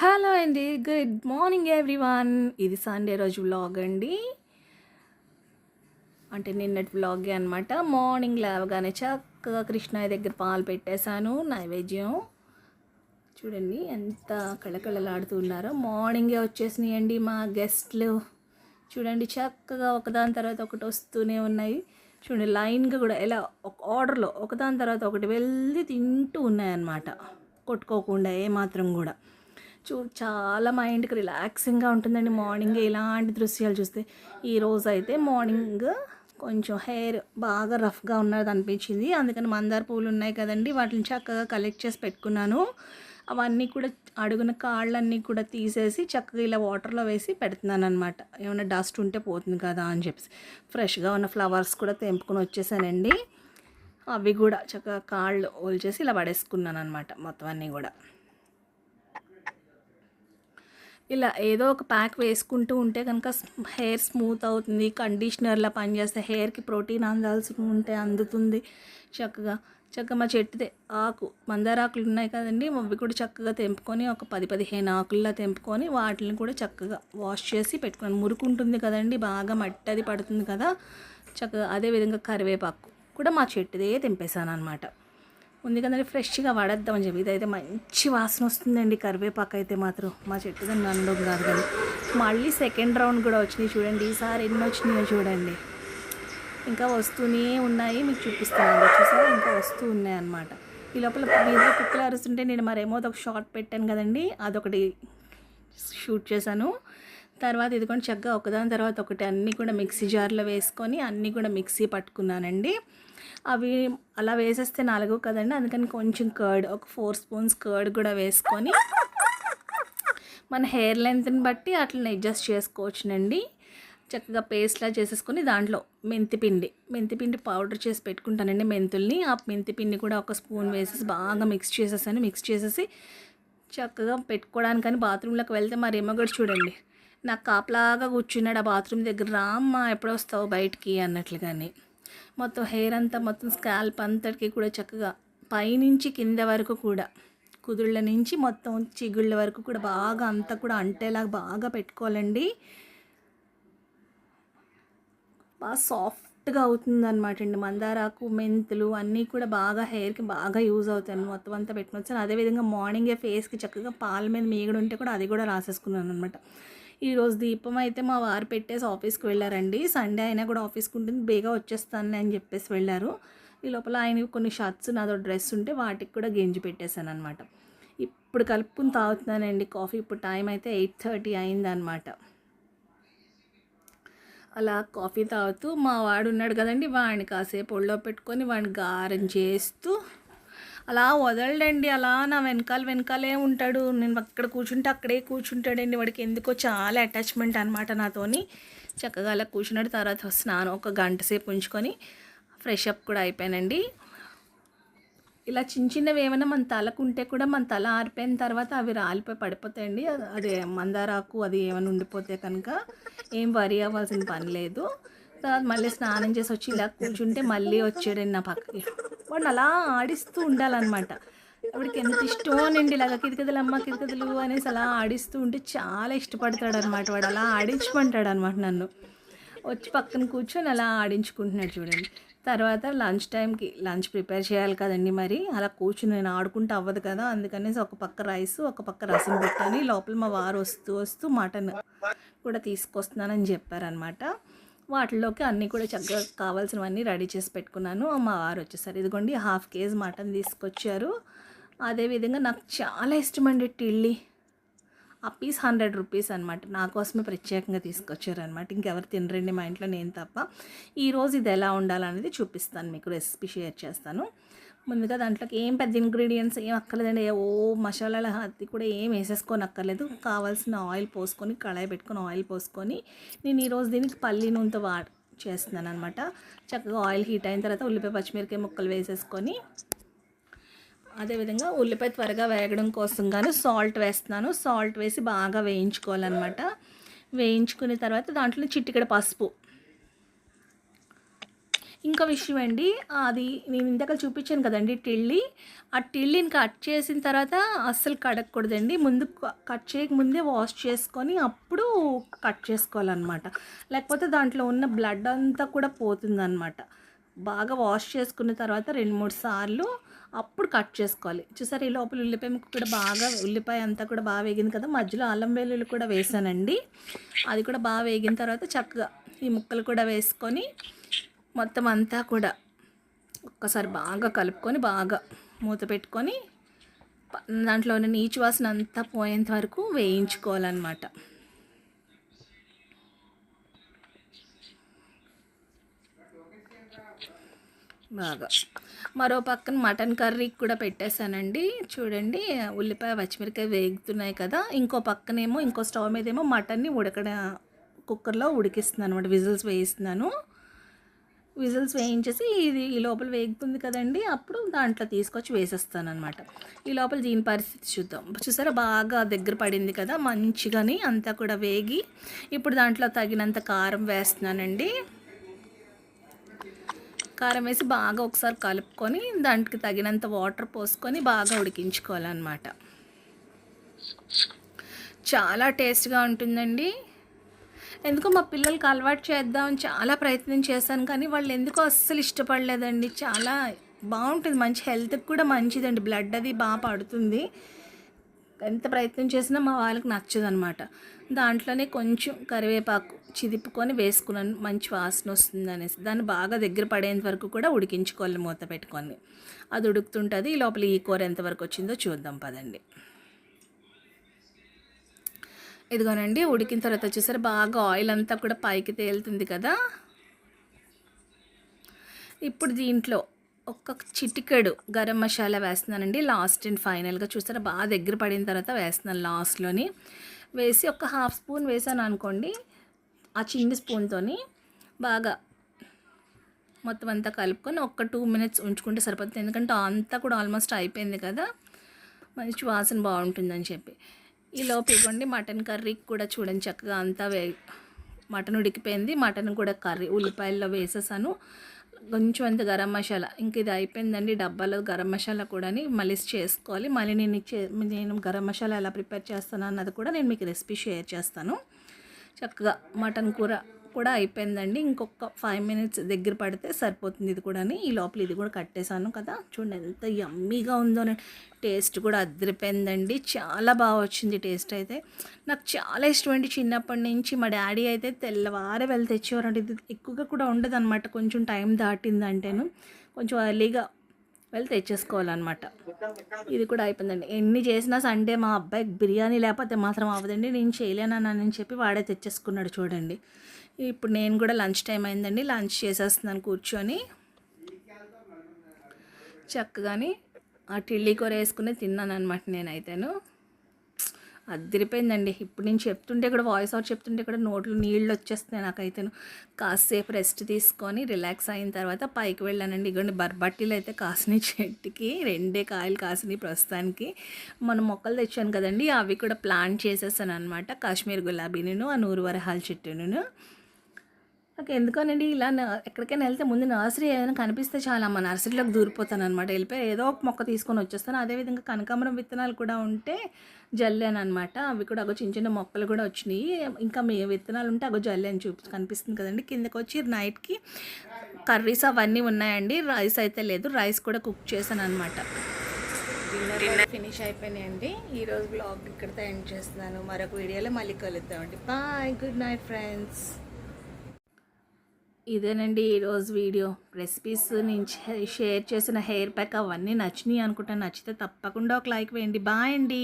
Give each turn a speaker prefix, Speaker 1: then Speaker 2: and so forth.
Speaker 1: Hello అండి good morning everyone. ఇది Sunday రోజు వ్లాగ్ అండి. అంటే నిన్నటి వ్లాగే అనమాట మార్నింగ్ లేవగానే చక్కగా కృష్ణయ్య దగ్గర పాలు పెట్టేశాను నైవేద్యం. చూడండి ఎంత కళకళలాడుతున్నారో మార్నింగే వచ్చేసినాయండి మా గెస్ట్లు. చూడండి చక్కగా ఒకదాని తర్వాత ఒకటి వస్తూనే ఉన్నాయి. చూడండి లైన్గా కూడా ఎలా ఒక ఆర్డర్లో ఒకదాని తర్వాత ఒకటి వెళ్ళి తింటూ ఉన్నాయన్నమాట. కొట్టుకోకుండా ఏమాత్రం కూడా. చూ చాలా మైండ్కి రిలాక్సింగ్గా ఉంటుందండి మార్నింగ్ ఇలాంటి దృశ్యాలు చూస్తే. ఈ రోజు అయితే మార్నింగ్ కొంచెం హెయిర్ బాగా రఫ్గా ఉన్నది అనిపించింది. అందుకని మందార పూలు ఉన్నాయి కదండి వాటిని చక్కగా కలెక్ట్ చేసి పెట్టుకున్నాను. అవన్నీ కూడా అడుగున కాళ్ళన్నీ కూడా తీసేసి చక్కగా ఇలా వాటర్లో వేసి పెడుతున్నాను అనమాట ఏమైనా డస్ట్ ఉంటే పోతుంది కదా అని చెప్పేసి. ఫ్రెష్గా ఉన్న ఫ్లవర్స్ కూడా తెంపుకొని వచ్చేసానండి. అవి కూడా చక్కగా కాళ్ళు ఓల్చేసి ఇలా పడేసుకున్నాను అనమాట మొత్తం అన్నీ కూడా. ఇలా ఏదో ఒక ప్యాక్ వేసుకుంటూ ఉంటే కనుక హెయిర్ స్మూత్ అవుతుంది కండిషనర్లా పనిచేస్తే హెయిర్కి ప్రోటీన్ అందాల్సి ఉంటే అందుతుంది చక్కగా. చక్కగా మా చెట్టుదే ఆకు మందార ఆకులు ఉన్నాయి కదండి అవి కూడా చక్కగా తెంపుకొని ఒక పది పదిహేను ఆకుల్లా తెంపుకొని వాటిని కూడా చక్కగా వాష్ చేసి పెట్టుకున్నాను. మురుకు ఉంటుంది కదండి బాగా మట్టి అది పడుతుంది కదా చక్కగా అదేవిధంగా కరివేపాకు కూడా మా చెట్టుదే తెంపేశాను అనమాట ఉంది కదండి ఫ్రెష్గా వాడేద్దామని చెప్పి ఇదైతే మంచి వాసన వస్తుందండి. కరివేపాకు అయితే మాత్రం మా చెట్టు దాన్ని అనడం కాదు కానీ మళ్ళీ సెకండ్ రౌండ్ కూడా వచ్చినాయి చూడండి. ఈసారి ఎన్ని వచ్చినాయో చూడండి. ఇంకా వస్తూనే ఉన్నాయి. మీకు చూపిస్తానండి చూసారా? ఇంకా వస్తూ ఉన్నాయి అన్నమాట. ఈ లోపల మీద కుక్కలు అరుస్తుంటే నేను మరేమో ఒక షార్ట్ పెట్టాను కదండి. అదొకటి షూట్ చేశాను. తర్వాత ఇదిగోండి చక్కగా ఒకదాని తర్వాత ఒకటి అన్నీ కూడా మిక్సీ జార్లో వేసుకొని అన్నీ కూడా మిక్సీ పట్టుకున్నానండి. అవి అలా వేసేస్తే నాలుగు కదండి. అందుకని కొంచెం కర్డ్ ఒక ఫోర్ స్పూన్స్ కర్డ్ కూడా వేసుకొని మన హెయిర్ లెంత్ని బట్టి అట్లనే అడ్జస్ట్ చేసుకోవచ్చునండి. చక్కగా పేస్ట్లా చేసేసుకొని దాంట్లో మెంతిపిండి మెంతిపిండి పౌడర్ చేసి పెట్టుకుంటానండి మెంతుల్ని. ఆ మెంతిపిండి కూడా ఒక స్పూన్ వేసేసి బాగా మిక్స్ చేసేసాను. మిక్స్ చేసేసి చక్కగా పెట్టుకోవడానికని బాత్రూంలోకి వెళ్తే మరి కూడా చూడండి నాకు కాపలాగా కూర్చున్నాడు ఆ బాత్రూమ్ దగ్గర రామ్మా ఎప్పుడు వస్తావు బయటికి? అన్నట్లు కానీ మొత్తం హెయిర్ అంతా మొత్తం స్కాల్ప్ అంతటికి కూడా చక్కగా పైనుంచి కింద వరకు కూడా కుదుళ్ళ నుంచి మొత్తం చిగుళ్ళ వరకు కూడా బాగా అంతా కూడా అంటేలాగా బాగా పెట్టుకోవాలండి. బాగా సాఫ్ట్గా అవుతుందన్నమాట అండి. మందారాకు మెంతులు అన్నీ కూడా బాగా హెయిర్కి బాగా యూజ్ అవుతాయి మొత్తం అంతా పెట్టుకోవచ్చు అదేవిధంగా మార్నింగే ఫేస్కి చక్కగా పాల మీద మీగడు ఉంటే కూడా అది కూడా రాసేసుకున్నాను అనమాట ఈరోజు దీపం అయితే మా వారు పెట్టేసి ఆఫీస్కి వెళ్ళారండి. సండే అయినా కూడా ఆఫీస్కి ఉంటుంది. బేగా వచ్చేస్తాను అని చెప్పేసి వెళ్ళారు. ఈ లోపల ఆయన కొన్ని షర్ట్స్ నాదో డ్రెస్ ఉంటే వాటికి కూడా గెంజి పెట్టేశాను అనమాట ఇప్పుడు కలుపుకుని తాగుతున్నానండి. కాఫీ ఇప్పుడు టైం అయితే ఎయిట్ థర్టీ అయిందనమాట అలా కాఫీ తాగుతూ మా వాడు ఉన్నాడు కదండి. వాడిని కాసేపు ఒళ్ళో పెట్టుకొని వాడిని గారం చేస్తూ అలా వదలడండి అలా నా వెనకాల వెనకాలే ఉంటాడు. నేను అక్కడ కూర్చుంటే అక్కడే కూర్చుంటాడండి. వాడికి ఎందుకో చాలా అటాచ్మెంట్ అనమాట నాతోని. చక్కగా అలా కూర్చున్నాడు. తర్వాత స్నానం ఒక గంట సేపు ఉంచుకొని ఫ్రెష్ అప్ కూడా అయిపోయానండి. ఇలా చిన్న చిన్నవి ఏమైనా మన తలకు ఉంటే కూడా మన తల ఆరిపోయిన తర్వాత అవి రాలిపోయి పడిపోతాయండి. అది మందారాకు అది ఏమైనా ఉండిపోతే కనుక ఏం వరి అవ్వాల్సిన పని లేదు. తర్వాత మళ్ళీ స్నానం చేసి వచ్చి ఇలా కూర్చుంటే మళ్ళీ వచ్చాడండి నా పక్కకి. వాడిని అలా ఆడిస్తూ ఉండాలన్నమాట. వాడికి ఎంత ఇష్టం అండి ఇలాగ కిరికదలు అమ్మ కిరికదలు అనేసి అలా ఆడిస్తూ ఉంటే చాలా ఇష్టపడతాడు అనమాట వాడు. అలా ఆడించమంటాడు అనమాట నన్ను. వచ్చి పక్కన కూర్చొని అలా ఆడించుకుంటున్నాడు చూడండి. తర్వాత లంచ్ టైంకి లంచ్ ప్రిపేర్ చేయాలి కదండి మరి. అలా కూర్చుని నేను ఆడుకుంటూ అవ్వదు కదా. అందుకనేసి ఒక పక్క రైస్ ఒక పక్క రసం పెట్టాను లోపల మా వారు వస్తూ వస్తూ మటన్ కూడా తీసుకొస్తున్నానని చెప్పారనమాట వాటిలోకి అన్నీ కూడా చక్కగా కావాల్సినవన్నీ రెడీ చేసి పెట్టుకున్నాను. మా వారు వచ్చేసారు. ఇదిగోండి హాఫ్ కేజీ మటన్ తీసుకొచ్చారు. అదేవిధంగా నాకు చాలా ఇష్టమండి టిల్లీ. ఆ పీస్ హండ్రెడ్ రూపీస్ అనమాట నా కోసమే ప్రత్యేకంగా తీసుకొచ్చారనమాట ఇంకెవరు తినరండి మా ఇంట్లో నేను తప్ప. ఈరోజు ఇది ఎలా ఉండాలనేది చూపిస్తాను. మీకు రెసిపీ షేర్ చేస్తాను. ముందుగా దాంట్లోకి ఏం పెద్ద ఇంగ్రీడియంట్స్ ఏం అక్కర్లేదండి. ఓ మసాలాల అది కూడా ఏం వేసేసుకొని అక్కర్లేదు కావాల్సిన ఆయిల్ పోసుకొని కళాయి పెట్టుకొని ఆయిల్ పోసుకొని నేను ఈరోజు దీనికి పల్లి నూనెతో వా చేస్తున్నాను అనమాట చక్కగా ఆయిల్ హీట్ అయిన తర్వాత ఉల్లిపాయ పచ్చిమిరకాయ ముక్కలు వేసేసుకొని అదేవిధంగా ఉల్లిపాయ త్వరగా వేగడం కోసం కానీ సాల్ట్ వేస్తున్నాను. సాల్ట్ వేసి బాగా వేయించుకోవాలన్నమాట. వేయించుకున్న తర్వాత దాంట్లో చిటికెడ పసుపు ఇంకో విషయం అండి అది నేను ఇందాక చూపించాను కదండి టిళ్ళి ఆ టిళ్ళిని కట్ చేసిన తర్వాత అస్సలు కడగకూడదండి. ముందు కట్ చేయకముందే వాష్ చేసుకొని అప్పుడు కట్ చేసుకోవాలన్నమాట. లేకపోతే దాంట్లో ఉన్న బ్లడ్ అంతా కూడా పోతుందన్నమాట. బాగా వాష్ చేసుకున్న తర్వాత రెండు మూడు సార్లు అప్పుడు కట్ చేసుకోవాలి. చూసారు ఈ లోపల ఉల్లిపాయ ముక్క కూడా బాగా ఉల్లిపాయ అంతా కూడా బాగా వేగింది కదా? మధ్యలో అల్లం వెల్లుల్లి కూడా వేసానండి. అది కూడా బాగా వేగిన తర్వాత చక్కగా ఈ ముక్కలు కూడా వేసుకొని మొత్తం అంతా కూడా ఒక్కసారి బాగా కలుపుకొని బాగా మూత పెట్టుకొని దాంట్లో ఉన్న నీచు వాసన అంతా పోయేంత వరకు వేయించుకోవాలన్నమాట. బాగా. మరో పక్కన మటన్ కర్రీకి కూడా పెట్టేశానండి. చూడండి ఉల్లిపాయ పచ్చిమిరకాయ వేగుతున్నాయి కదా. ఇంకో పక్కనేమో ఇంకో స్టవ్ మీదేమో మటన్ని ఉడకడ కుక్కర్లో ఉడికిస్తున్నాను అనమాట విజిల్స్ వేయిస్తున్నాను. విజిల్స్ వేయించేసి ఇది ఈ లోపల వేగుతుంది కదండి అప్పుడు దాంట్లో తీసుకొచ్చి వేసేస్తాను అనమాట ఈ లోపల దీని పరిస్థితి చూద్దాం. చూసారా? బాగా దగ్గర పడింది కదా మంచిగాని అంతా కూడా వేగి ఇప్పుడు దాంట్లో తగినంత కారం వేస్తున్నానండి. కారం వేసి బాగా ఒకసారి కలుపుకొని దానికి తగినంత వాటర్ పోసుకొని బాగా ఉడికించుకోవాలన్నమాట. చాలా టేస్ట్గా ఉంటుందండి. ఎందుకో మా పిల్లలకి అలవాటు చేద్దామని చాలా ప్రయత్నం చేశాను కానీ వాళ్ళు ఎందుకో అస్సలు ఇష్టపడలేదండి. చాలా బాగుంటుంది మంచి హెల్త్కి కూడా మంచిదండి. బ్లడ్ అది బాగా పడుతుంది. ఎంత ప్రయత్నం చేసినా మా వాళ్ళకి నచ్చదనమాట. దాంట్లోనే కొంచెం కరివేపాకు చిదిపుకొని వేసుకున్నాను మంచి వాసన వస్తుంది అనేసి. దాన్ని బాగా దగ్గర పడేంత వరకు కూడా ఉడికించుకోవాలి మూత పెట్టుకొని. అది ఉడుకుతుంటుంది ఈ లోపల ఈ కూర ఎంతవరకు వచ్చిందో చూద్దాం పదండి. ఇదిగోనండి ఉడికిన తర్వాత వచ్చేసరి బాగా ఆయిల్ అంతా కూడా పైకి తేలుతుంది కదా. ఇప్పుడు దీంట్లో ఒక్క చిటికెడు గరం మసాలా వేస్తున్నానండి లాస్ట్ అండ్ ఫైనల్గా చూసారా బాగా దగ్గర పడిన తర్వాత వేస్తున్నాను లాస్ట్లోని వేసి ఒక హాఫ్ స్పూన్ వేసాను అనుకోండి ఆ చిన్న స్పూన్తోని బాగా మొత్తం అంతా కలుపుకొని ఒక్క టూ మినిట్స్ ఉంచుకుంటే సరిపోతుంది ఎందుకంటే అంతా కూడా ఆల్మోస్ట్ అయిపోయింది కదా మంచి వాసన బాగుంటుందని చెప్పి. ఈ లోపు ఇవ్వండి మటన్ కర్రీకి కూడా చూడండి చక్కగా అంతా వే మటన్ ఉడికిపోయింది మటన్ కూడా కర్రీ ఉల్లిపాయల్లో వేసేసాను. కొంచెం అంత గరం మసాలా ఇంక ఇది అయిపోయిందండి డబ్బాలో గరం మసాలా కూడా మళ్ళీ చేసుకోవాలి. మళ్ళీ నేను ఇచ్చే నేను గరం మసాలా ఎలా ప్రిపేర్ చేస్తాను అన్నది కూడా నేను మీకు రెసిపీ షేర్ చేస్తాను. చక్కగా మటన్ కూర కూడా అయిపోయిందండి. ఇంకొక ఫైవ్ మినిట్స్ దగ్గర పడితే సరిపోతుంది ఇది కూడా ఈ లోపల ఇది కూడా కట్టేశాను కదా. చూడండి ఎంత యమ్మీగా ఉందో టేస్ట్ కూడా అదిరిపోయిందండి. చాలా బాగా వచ్చింది టేస్ట్ అయితే. నాకు చాలా ఇష్టం అండి చిన్నప్పటి నుంచి. మా డాడీ అయితే తెల్లవారే వెళ్ళి తెచ్చేవారండి. ఇది ఎక్కువగా కూడా ఉండదనమాట కొంచెం టైం దాటిందంటేను. కొంచెం ఎర్లీగా వెళ్ళి తెచ్చేసుకోవాలన్నమాట. ఇది కూడా అయిపోయిందండి. ఎన్ని చేసినా సండే మా అబ్బాయికి బిర్యానీ లేకపోతే మాత్రం అవ్వదండి. నేను చేయలేనని చెప్పి వాడే తెచ్చేసుకున్నాడు చూడండి. ఇప్పుడు నేను కూడా లంచ్ టైం అయిందండి లంచ్ చేసేస్తున్నాను కూర్చొని. చక్కగాని ఆ టిల్లీ కూర వేసుకుని తిన్నాను అనమాట నేనైతేను. అదిరిపోయిందండి. ఇప్పుడు నేను చెప్తుంటే కూడా వాయిస్ అవుట్ చెప్తుంటే కూడా నోట్లు నీళ్ళు వచ్చేస్తున్నాయి నాకైతేను. కాసేపు రెస్ట్ తీసుకొని రిలాక్స్ అయిన తర్వాత పైకి వెళ్ళానండి. ఇగోండి బర్బట్టీలు అయితే కాసినాయి చెట్టుకి రెండే కాయలు కాసినాయి ప్రస్తుతానికి. మన మొక్కలు తెచ్చాను కదండి అవి కూడా ప్లాంట్ చేసేసాను అనమాట కాశ్మీర్ గులాబీను ఆ నూరు వరహాల చెట్టును నాకు ఎందుకోనండి? ఇలా ఎక్కడికైనా వెళ్తే ముందు నర్సరీ ఏదైనా కనిపిస్తే చాలా. మా నర్సరీలోకి దూరిపోతాను అనమాట వెళ్ళిపోయి ఏదో ఒక మొక్క తీసుకొని వచ్చేస్తాను. అదేవిధంగా కనకాంబరం విత్తనాలు కూడా ఉంటే జల్లాను అనమాట అవి కూడా అగో చిన్న చిన్న మొక్కలు కూడా వచ్చినాయి. ఇంకా మీ విత్తనాలు ఉంటే అగో జల్లి అని చూపి కనిపిస్తుంది కదండి. కిందకి వచ్చి నైట్కి కర్రీస్ అవన్నీ ఉన్నాయండి. రైస్ అయితే లేదు. రైస్ కూడా కుక్ చేశాను అనమాట డిన్నర్ ఫినిష్ అయిపోయినాయండి. ఈరోజు బ్లాగ్ ఇక్కడితో ఎండ్ చేస్తున్నాను. మరొక వీడియోలో మళ్ళీ కలుద్దామండి. బాయ్. Good night friends. ఇదేనండి ఈరోజు వీడియో. రెసిపీస్ నేను షేర్ చేసిన హెయిర్ ప్యాక్ అవన్నీ నచ్చినాయి అనుకుంటా. నచ్చితే తప్పకుండా ఒక లైక్ వేయండి. బాయ్ అండి.